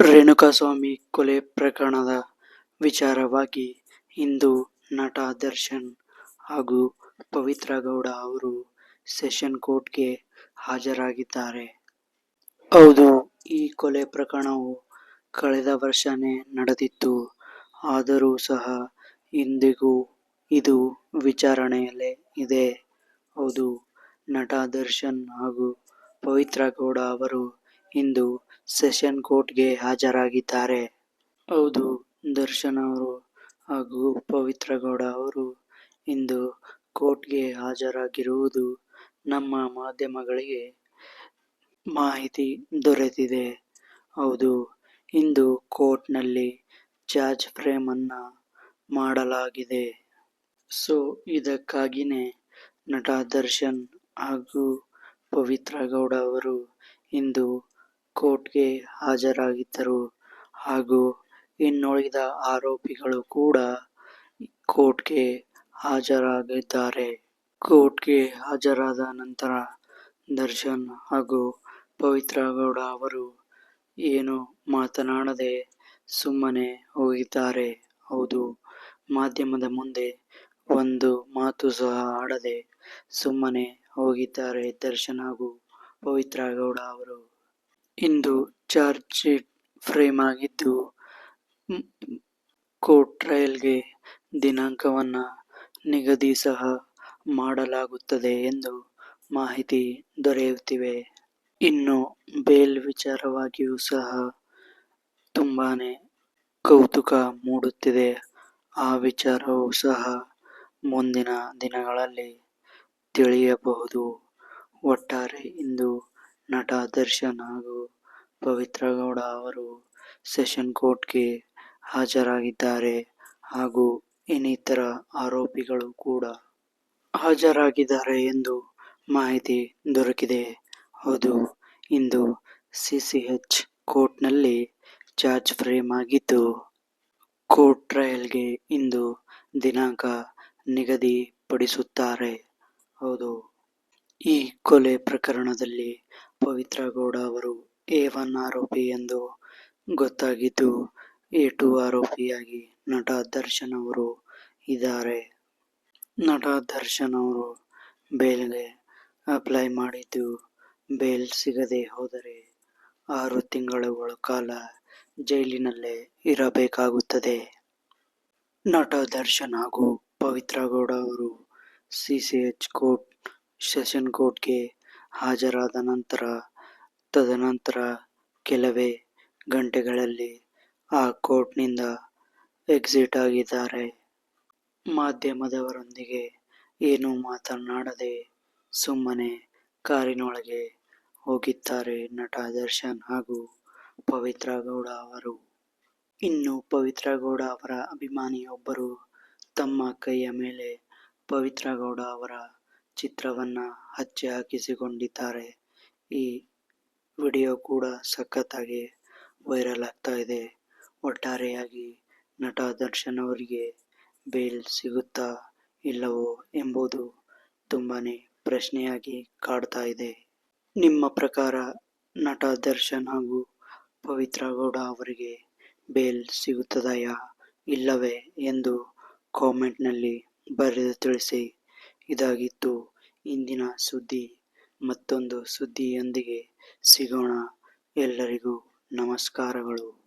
ರೇಣುಕಾಸ್ವಾಮಿ ಕೊಲೆ ಪ್ರಕರಣದ ವಿಚಾರವಾಗಿ ಇಂದು ನಟ ದರ್ಶನ್ ಹಾಗೂ ಪವಿತ್ರ ಗೌಡ ಅವರು ಸೆಷನ್ ಕೋರ್ಟ್ಗೆ ಹಾಜರಾಗಿದ್ದಾರೆ. ಹೌದು, ಈ ಕೊಲೆ ಪ್ರಕರಣವು ಕಳೆದ ವರ್ಷನೇ ನಡೆದಿತ್ತು. ಆದರೂ ಸಹ ಇಂದಿಗೂ ಇದು ವಿಚಾರಣೆಯಲ್ಲೇ ಇದೆ. ಹೌದು, ನಟ ದರ್ಶನ್ ಹಾಗೂ ಪವಿತ್ರ ಗೌಡ ಅವರು ಇಂದು ಸೆಷನ್ ಕೋರ್ಟ್ಗೆ ಹಾಜರಾಗಿದ್ದಾರೆ. ಹೌದು, ದರ್ಶನ್ ಅವರು ಹಾಗೂ ಪವಿತ್ರ ಗೌಡ ಅವರು ಇಂದು ಕೋರ್ಟ್ಗೆ ಹಾಜರಾಗಿರುವುದು ನಮ್ಮ ಮಾಧ್ಯಮಗಳಿಗೆ ಮಾಹಿತಿ ದೊರೆತಿದೆ. ಹೌದು, ಇಂದು ಕೋರ್ಟ್ನಲ್ಲಿ ಚಾರ್ಜ್ ಫ್ರೇಮ್ ಅನ್ನ ಮಾಡಲಾಗಿದೆ. ಸೊ, ಇದಕ್ಕಾಗಿನೇ ನಟ ದರ್ಶನ್ ಹಾಗೂ ಪವಿತ್ರ ಗೌಡ ಅವರು ಇಂದು ಕೋರ್ಟ್ಗೆ ಹಾಜರಾಗಿದ್ದರು ಹಾಗೂ ಇನ್ನುಳಿದ ಆರೋಪಿಗಳು ಕೂಡ ಕೋರ್ಟ್ಗೆ ಹಾಜರಾಗಿದ್ದಾರೆ. ಕೋರ್ಟ್ಗೆ ಹಾಜರಾದ ನಂತರ ದರ್ಶನ್ ಹಾಗೂ ಪವಿತ್ರ ಗೌಡ ಅವರು ಏನೂ ಮಾತನಾಡದೆ ಸುಮ್ಮನೆ ಹೋಗಿದ್ದಾರೆ. ಹೌದು, ಮಾಧ್ಯಮದ ಮುಂದೆ ಒಂದು ಮಾತು ಸಹ ಆಡದೆ ಸುಮ್ಮನೆ ಹೋಗಿದ್ದಾರೆ ದರ್ಶನ್ ಹಾಗೂ ಪವಿತ್ರ ಗೌಡ ಅವರು. ಇಂದು ಚಾರ್ಜ್ ಶೀಟ್ ಫ್ರೇಮ್ ಆಗಿದ್ದು ಕೋರ್ಟ್ ಟ್ರಯಲ್ಗೆ ದಿನಾಂಕವನ್ನ ನಿಗದಿ ಸಹ ಮಾಡಲಾಗುತ್ತದೆ ಎಂದು ಮಾಹಿತಿ ದೊರೆಯುತ್ತಿವೆ. ಇನ್ನು ಬೇಲ್ ವಿಚಾರವಾಗಿಯೂ ಸಹ ತುಂಬಾ ಕೌತುಕ ಮೂಡುತ್ತಿದೆ. ಆ ವಿಚಾರವೂ ಸಹ ಮುಂದಿನ ದಿನಗಳಲ್ಲಿ ತಿಳಿಯಬಹುದು. ಒಟ್ಟಾರೆ ಇಂದು ನಟ ದರ್ಶನ್ ಹಾಗೂ ಪವಿತ್ರ ಗೌಡ ಅವರು ಸೆಷನ್ ಕೋರ್ಟ್ಗೆ ಹಾಜರಾಗಿದ್ದಾರೆ ಹಾಗೂ ಇನ್ನಿತರ ಆರೋಪಿಗಳು ಕೂಡ ಹಾಜರಾಗಿದ್ದಾರೆ ಎಂದು ಮಾಹಿತಿ ದೊರಕಿದೆ. ಹೌದು ಇಂದು ಸಿಸಿಎಚ್ ಕೋರ್ಟ್ನಲ್ಲಿ ಚಾರ್ಜ್ ಫ್ರೇಮ್ ಆಗಿದ್ದು, ಕೋರ್ಟ್ ಟ್ರಯಲ್ಗೆ ಇಂದು ದಿನಾಂಕ ನಿಗದಿಪಡಿಸುತ್ತಾರೆ ಹೌದು ಈ ಕೊಲೆ ಪ್ರಕರಣದಲ್ಲಿ ಪವಿತ್ರ ಗೌಡ ಅವರು ಎ ಒನ್ ಆರೋಪಿ ಎಂದು ಗೊತ್ತಾಗಿದ್ದು ಎ ಟು ಆರೋಪಿಯಾಗಿ ನಟ ದರ್ಶನ್ ಅವರು ಇದ್ದಾರೆ. ನಟ ದರ್ಶನ್ ಅವರು ಬೇಲ್ಗೆ ಅಪ್ಲೈ ಮಾಡಿದ್ದು, ಬೇಲ್ ಸಿಗದೆ ಹೋದರೆ ಆರು ತಿಂಗಳುಗಳ ಕಾಲ ಜೈಲಿನಲ್ಲೇ ಇರಬೇಕಾಗುತ್ತದೆ. ನಟ ದರ್ಶನ್ ಹಾಗೂ ಪವಿತ್ರ ಗೌಡ ಅವರು ಸಿಸಿಎಚ್ ಕೋರ್ಟ್, ಸೆಷನ್ ಕೋರ್ಟ್ಗೆ ಹಾಜರಾದ ನಂತರ, ತದನಂತರ ಕೆಲವೇ ಗಂಟೆಗಳಲ್ಲಿ ಆ ಕೋರ್ಟ್ನಿಂದ ಎಕ್ಸಿಟ್ ಆಗಿದ್ದಾರೆ. ಮಾಧ್ಯಮದವರೊಂದಿಗೆ ಏನೂ ಮಾತನಾಡದೆ ಸುಮ್ಮನೆ ಕಾರಿನೊಳಗೆ ಹೋಗಿದ್ದಾರೆ ನಟ ದರ್ಶನ್ ಹಾಗೂ ಪವಿತ್ರ ಗೌಡ ಅವರು. ಇನ್ನು ಪವಿತ್ರ ಗೌಡ ಅವರ ಅಭಿಮಾನಿಯೊಬ್ಬರು ತಮ್ಮ ಕೈಯ ಮೇಲೆ ಪವಿತ್ರ ಗೌಡ ಅವರ ಚಿತ್ರವನ್ನ ಹಚ್ಚಿ ಹಾಕಿಸಿಕೊಂಡಿದ್ದಾರೆ. ಈ ವಿಡಿಯೋ ಕೂಡ ಸಖತ್ತಾಗಿ ವೈರಲ್ ಆಗ್ತಾ ಇದೆ. ಒಟ್ಟಾರೆಯಾಗಿ ನಟ ದರ್ಶನ್ ಅವರಿಗೆ ಬೇಲ್ ಸಿಗುತ್ತಾ ಇಲ್ಲವೋ ಎಂಬುದು ತುಂಬಾನೇ ಪ್ರಶ್ನೆಯಾಗಿ ಕಾಡ್ತಾ ಇದೆ. ನಿಮ್ಮ ಪ್ರಕಾರ ನಟ ದರ್ಶನ್ ಹಾಗೂ ಪವಿತ್ರ ಗೌಡ ಅವರಿಗೆ ಬೇಲ್ ಸಿಗುತ್ತದೆಯಾ ಇಲ್ಲವೇ ಎಂದು ಕಾಮೆಂಟ್ನಲ್ಲಿ ಬರೆದು ತಿಳಿಸಿ. ಇದಾಗಿತ್ತು ಇಂದಿನ ಸುದ್ದಿ. ಮತ್ತೊಂದು ಸುದ್ದಿಯೊಂದಿಗೆ ಸಿಗೋಣ. ಎಲ್ಲರಿಗೂ ನಮಸ್ಕಾರಗಳು.